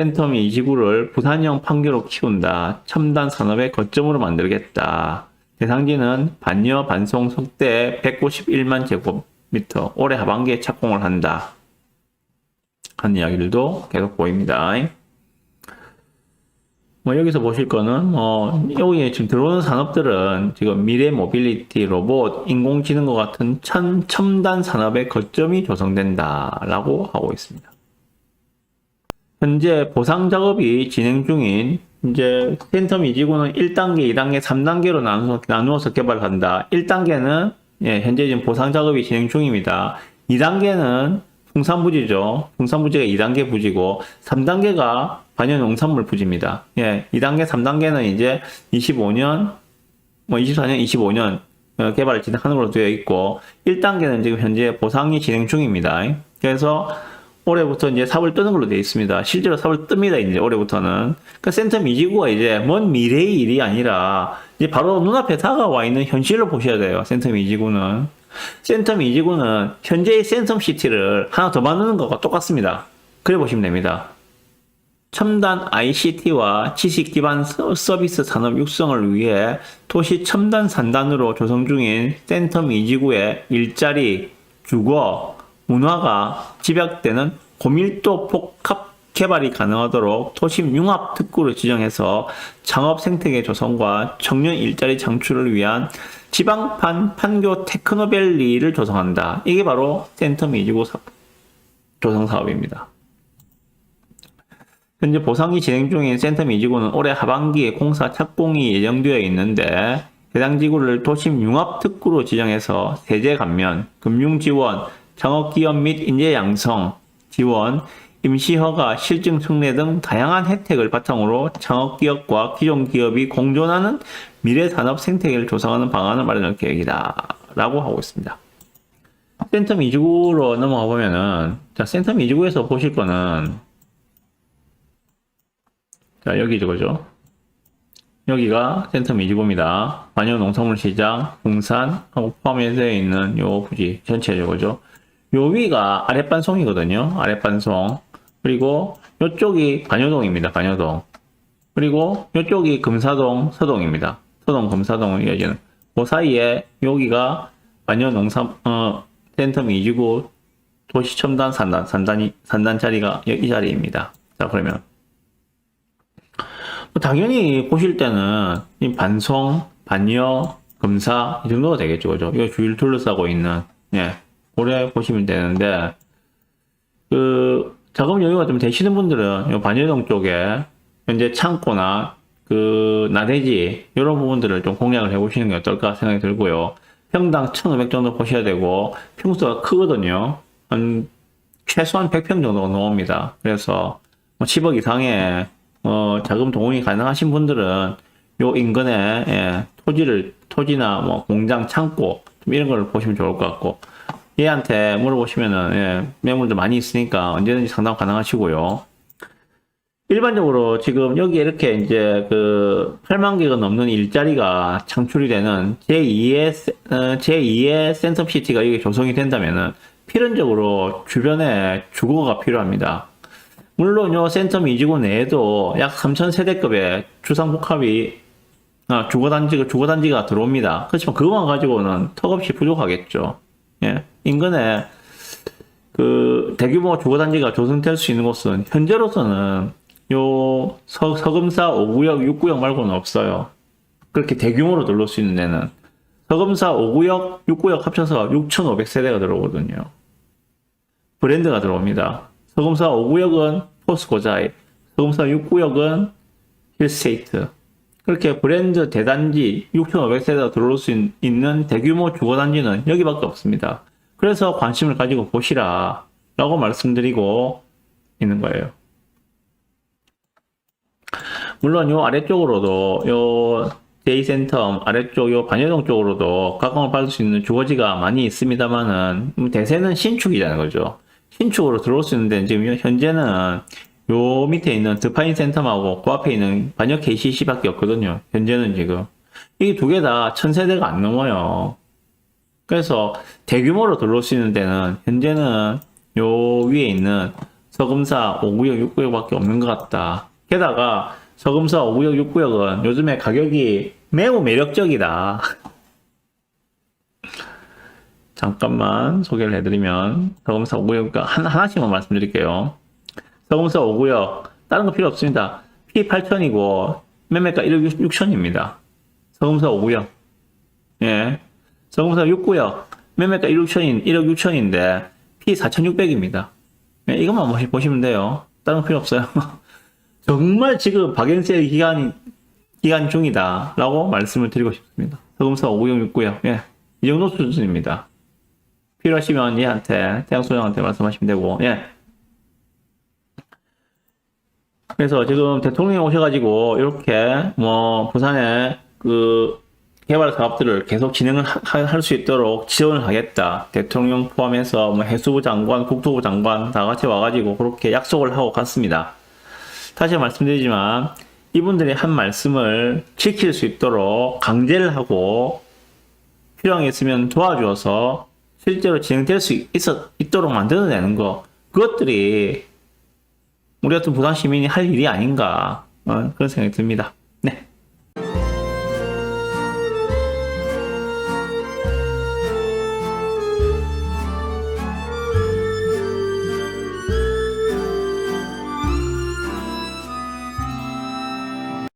센텀이 이 지구를 부산형 판교로 키운다. 첨단 산업의 거점으로 만들겠다. 대상지는 반여 반송 속대 191만 제곱미터. 올해 하반기에 착공을 한다. 하는 이야기들도 계속 보입니다. 뭐 여기서 보실 거는 뭐 여기에 지금 들어오는 산업들은 지금 미래 모빌리티, 로봇, 인공지능과 같은 첨, 첨단 산업의 거점이 조성된다라고 하고 있습니다. 현재 보상 작업이 진행 중인 이제 센텀 이지구는 1단계, 2단계, 3단계로 나누어서, 나누어서 개발한다. 1단계는 예, 현재 지금 보상 작업이 진행 중입니다. 2단계는 풍산부지죠. 풍산부지가 2단계 부지고 3단계가 반연농산물 부지입니다. 예, 2단계, 3단계는 이제 25년, 뭐 24년, 25년 어, 개발을 진행하는 걸로 되어 있고 1단계는 지금 현재 보상이 진행 중입니다. 그래서 올해부터 이제 삽을 뜨는 걸로 되어 있습니다. 실제로 삽을 뜹니다. 이제 올해부터는. 그러니까 센터 미지구가 이제 먼 미래의 일이 아니라 이제 바로 눈앞에 다가와 있는 현실로 보셔야 돼요. 센터 미지구는. 센터 미지구는 현재의 센텀 시티를 하나 더 만드는 것과 똑같습니다. 그래 보시면 됩니다. 첨단 ICT와 지식 기반 서- 서비스 산업 육성을 위해 도시 첨단 산단으로 조성 중인 센텀 이지구의 일자리, 주거, 문화가 집약되는 고밀도 복합 개발이 가능하도록 도심 융합 특구를 지정해서 창업 생태계 조성과 청년 일자리 창출을 위한 지방판 판교 테크노밸리를 조성한다. 이게 바로 센텀 이지구 사- 조성 사업입니다. 현재 보상이 진행 중인 센텀 이지구는 올해 하반기에 공사 착공이 예정되어 있는데 해당 지구를 도심 융합 특구로 지정해서 세제 감면, 금융 지원, 창업 기업 및 인재 양성 지원, 임시 허가, 실증 특례 등 다양한 혜택을 바탕으로 창업 기업과 기존 기업이 공존하는 미래 산업 생태계를 조성하는 방안을 마련할 계획이다 라고 하고 있습니다. 센텀 이지구로 넘어가 보면은 자 센텀 이지구에서 보실 거는 자, 여기 저거죠. 여기가 센터 미지구입니다. 반여 농산물 시장, 공산 하고 포함해져 있는 요 부지 전체 저거죠. 요 위가 아랫반송이거든요. 아랫반송. 그리고 요쪽이 반여동입니다. 반여동. 그리고 요쪽이 금사동, 서동입니다. 서동, 금사동을 이어지는. 그 사이에 여기가 반여 농산, 어, 센터 미지구 도시 첨단 산단, 산단이, 산단 자리가 이 자리입니다. 자, 그러면. 뭐 당연히 보실 때는 이 반송, 반여, 검사 이 정도가 되겠죠, 그죠? 이거 주위를 둘러싸고 있는 예, 고래 보시면 되는데 그 작업 여유가 좀 되시는 분들은 이 반여동 쪽에 현재 창고나 그 나대지 이런 부분들을 좀 공략을 해 보시는 게 어떨까 생각이 들고요. 평당 1,500 정도 보셔야 되고 평수가 크거든요. 한 최소한 100평 정도가 나옵니다. 그래서 뭐 10억 이상의 어, 자금 동원이 가능하신 분들은 요 인근에 예, 토지를 토지나 뭐 공장 창고 좀 이런 걸 보시면 좋을 것 같고 얘한테 물어보시면은 예, 매물도 많이 있으니까 언제든지 상담 가능하시고요. 일반적으로 지금 여기 이렇게 이제 그 8만 개가 넘는 일자리가 창출이 되는 제2의 제2의 센텀 시티가 여기 조성이 된다면은 필연적으로 주변에 주거가 필요합니다. 물론 요 센텀 이지구 내에도 약 3,000세대급의 주상복합이 아, 주거단지가 주거단지가 들어옵니다. 그렇지만 그것만 가지고는 턱없이 부족하겠죠. 예, 인근에 그 대규모 주거단지가 조성될 수 있는 곳은 현재로서는 요 서, 서금사 5구역, 6구역 말고는 없어요. 그렇게 대규모로 들어올 수 있는 데는 서금사 5구역, 6구역 합쳐서 6,500세대가 들어오거든요. 브랜드가 들어옵니다. 서금사 5구역은 포스코자이, 서금사 6구역은 힐스테이트. 그렇게 브랜드 대단지 6,500세대가 들어올 수 있- 있는 대규모 주거단지는 여기밖에 없습니다. 그래서 관심을 가지고 보시라 라고 말씀드리고 있는 거예요. 물론 요 아래쪽으로도 요 데이센텀 아래쪽 요 반여동 쪽으로도 각광을 받을 수 있는 주거지가 많이 있습니다만은 음, 대세는 신축이라는 거죠. 신축으로 들어올 수 있는데 지금 현재는 요 밑에 있는 드파인 센텀하고 그 앞에 있는 반역 KCC밖에 없거든요. 현재는 지금 이게 두 개 다 천세대가 안 넘어요. 그래서 대규모로 있는 데는 현재는 요 위에 있는 서금사 5구역, 6구역밖에 없는 것 같다. 게다가 서금사 5구역, 6구역은 요즘에 가격이 매우 매력적이다. 잠깐만 소개를 해드리면 서금사 5구역 한, 하나 씩만 말씀드릴게요. 서금사 5구역 다른 거 필요 없습니다. P 8천이고 매매가 1억 6천입니다. 서금사 5구역 예. 서금사 6구역 매매가 1억 6천인 1억 6천인데 P 4,600입니다. 예, 이것만 보시- 보시면 돼요. 다른 거 필요 없어요. 정말 지금 박연세 기간 기간 중이다라고 말씀을 드리고 싶습니다. 서금사 5구역 6구역 예. 이 정도 수준입니다. 필요하시면 얘한테 태양소장한테 말씀하시면 되고 예. 그래서 지금 대통령이 오셔가지고 이렇게 뭐 부산에 그 개발 사업들을 계속 진행을 할 수 있도록 지원을 하겠다. 대통령 포함해서 뭐 해수부 장관, 국토부 장관 다 같이 와가지고 그렇게 약속을 하고 갔습니다. 다시 말씀드리지만 이분들이 한 말씀을 지킬 수 있도록 강제를 하고 필요한 게 있으면 도와주어서 실제로 진행될 수 있어, 있도록 만들어내는 거 그것들이 우리 같은 부산 시민이 할 일이 아닌가 어, 그런 생각이 듭니다.